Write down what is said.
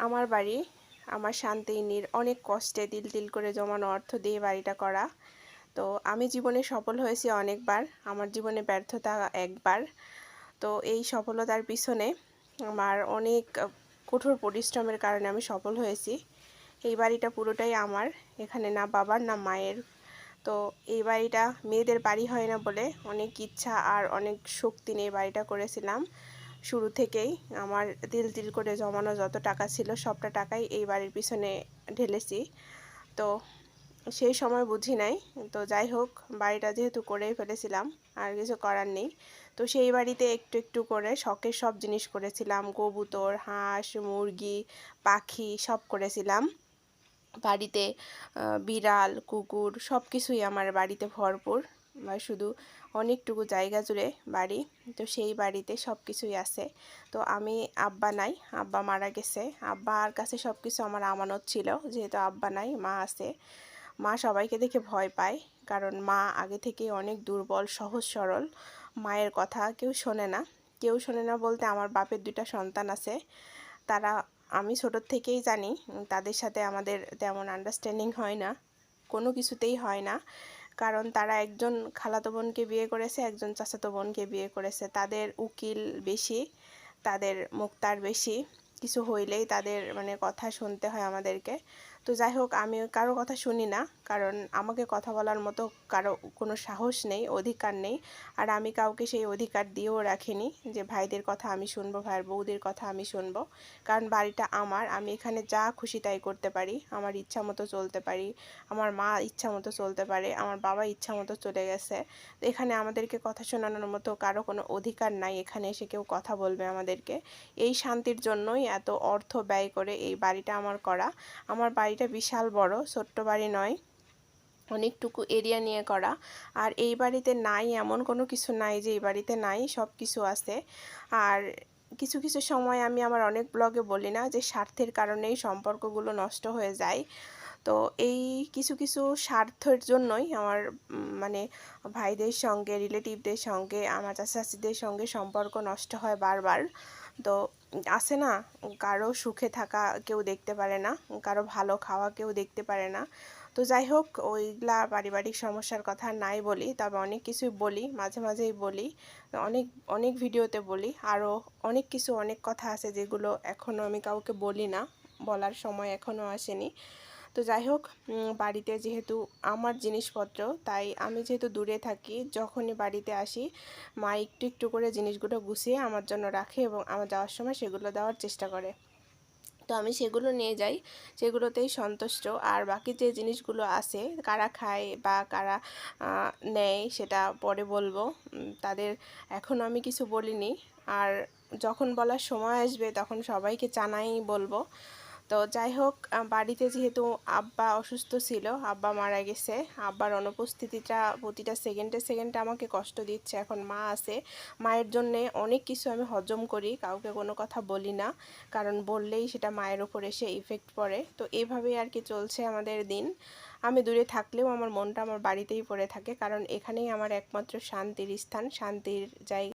আমার বাড়ি, আমার শান্তিনীর অনেক কষ্টে দিল দিল করে জমানো অর্থ দিয়ে বাড়িটা করা। তো আমি জীবনে সফল হয়েছি অনেকবার, আমার জীবনে ব্যর্থতা একবার। তো এই সফলতার পিছনে আমার অনেক কঠোর পরিশ্রমের কারণে আমি সফল হয়েছি। এই বাড়িটা পুরোটাই আমার, এখানে না বাবার, না মায়ের। তো এই বাড়িটা মেয়েদের বাড়ি হয় না বলে অনেক ইচ্ছা আর অনেক শক্তি নিয়ে বাড়িটা করেছিলাম। শুরু থেকেই আমার দিল দিল করে জমানো যত টাকা ছিল সবটা টাকাই এই বাড়ির পিছনে ঢেলেছি। তো সেই সময় বুঝি নাই। তো যাই হোক, বাড়িটা যেহেতু করেই ফেলেছিলাম, আর কিছু করার নেই। তো সেই বাড়িতে একটু একটু করে শখের সব জিনিস করেছিলাম। কবুতর, হাঁস, মুরগি, পাখি সব করেছিলাম। বাড়িতে বিড়াল, কুকুর সব কিছুই আমার বাড়িতে ভরপুর। বা শুধু অনেকটুকু জায়গা জুড়ে বাড়ি, তো সেই বাড়িতে সব কিছুই আছে। তো আমি আব্বা নাই, আব্বা মারা গেছে। আব্বার কাছে সব কিছু আমার আমানত ছিল, যেহেতু আব্বা নাই, মা আছে। মা সবাইকে দেখে ভয় পায়, কারণ মা আগে থেকেই অনেক দুর্বল, সহজ, সরল। মায়ের কথা কেউ শোনে না। কেউ শোনে না বলতে আমার বাপের দুইটা সন্তান আছে। তারা, আমি ছোটোর থেকেই জানি, তাদের সাথে আমাদের তেমন আন্ডারস্ট্যান্ডিং হয় না। কোনো কিছুতেই হয় না। কারণ তারা একজন খালাতো বোনকে বিয়ে করেছে, একজন চাচাতো বোনকে বিয়ে করেছে। তাদের উকিল বেশি, তাদের মুক্তার বেশি। কিছু হইলেই তাদের মানে কথা শুনতে হয় আমাদেরকে। তো যাই হোক, আমি কারও কথা শুনি না। কারণ আমাকে কথা বলার মতো কারও কোনো সাহস নেই, অধিকার নেই। আর আমি কাউকে সেই অধিকার দিয়েও রাখিনি যে ভাইদের কথা আমি শুনব, ভাইয়ের বৌদির কথা আমি শুনব। কারণ বাড়িটা আমার, আমি এখানে যা খুশি তাই করতে পারি। আমার ইচ্ছা মতো চলতে পারি, আমার মা ইচ্ছা মতো চলতে পারে, আমার বাবা ইচ্ছা মতো চলে গেছে। তো এখানে আমাদেরকে কথা শোনানোর মতো কারও কোনো অধিকার নাই, এখানে এসে কেউ কথা বলবে আমাদেরকে। এই শান্তির জন্যই এত অর্থ ব্যয় করে এই বাড়িটা আমার করা। আমার বাড়িটা বিশাল বড়, ছোট্ট বাড়ি নয়। অনেকটুকু এরিয়া নিয়ে করা। আর এই বাড়িতে নাই, এমন কোনো কিছু নাই যে এই বাড়িতে নাই সব কিছু আছে। আর কিছু কিছু সময় আমি আমার অনেক ব্লগে বলি না যে স্বার্থের কারণেই সম্পর্কগুলো নষ্ট হয়ে যায়। তো এই কিছু কিছু স্বার্থের জন্যই আমার মানে ভাইদের সঙ্গে রিলেটিভদের সঙ্গে, আমার চাচাচিদের সঙ্গে সম্পর্ক নষ্ট হয় বারবার। তো আছে না। কারও সুখে থাকা কেউ দেখতে পারে না, কারও ভালো খাওয়া কেউ দেখতে পারে না। তো যাই হোক, ওইগুলা পারিবারিক সমস্যার কথা নাই বলি, তবে অনেক কিছুই বলি, মাঝে মাঝেই বলি, অনেক অনেক ভিডিওতে বলি আরও অনেক কিছু অনেক কথা আছে যেগুলো এখনও আমি কাউকে বলি না, বলার সময় এখনও আসেনি। তো যাই হোক বাড়িতে যেহেতু আমার জিনিসপত্র, তাই আমি যেহেতু দূরে থাকি, যখনই বাড়িতে আসি, মা একটু একটু করে জিনিসগুলো গুছিয়ে আমার জন্য রাখে এবং আমার যাওয়ার সময় সেগুলো দেওয়ার চেষ্টা করে। তো আমি সেগুলো নিয়ে যাই, সেগুলোতেই সন্তুষ্ট। আর বাকি যে জিনিসগুলো আছে, কারা খায় বা কারা নেয় সেটা পরে বলব। তাদের এখন আমি কিছু বলিনি। আর যখন বলার সময় আসবে, তখন সবাইকে জানাই বলব। তো যাই হোক বাড়িতে যেহেতু আব্বা অসুস্থ ছিল, আব্বা মারা গেছে, আব্বার অনুপস্থিতিটা প্রতিটা সেকেন্ডে সেকেন্ডে আমাকে কষ্ট দিচ্ছে, এখন মা আছে। মায়ের জন্যে অনেক কিছু আমি হজম করি, কাউকে কোনো কথা বলি না, কারণ বললেই সেটা মায়ের ওপর এসে ইফেক্ট পড়ে। তো এইভাবেই আর কি চলছে আমাদের দিন। আমি দূরে থাকলেও আমার মনটা আমার বাড়িতেই পড়ে থাকে, কারণ এখানেই আমার একমাত্র শান্তির স্থান, শান্তির জায়গা।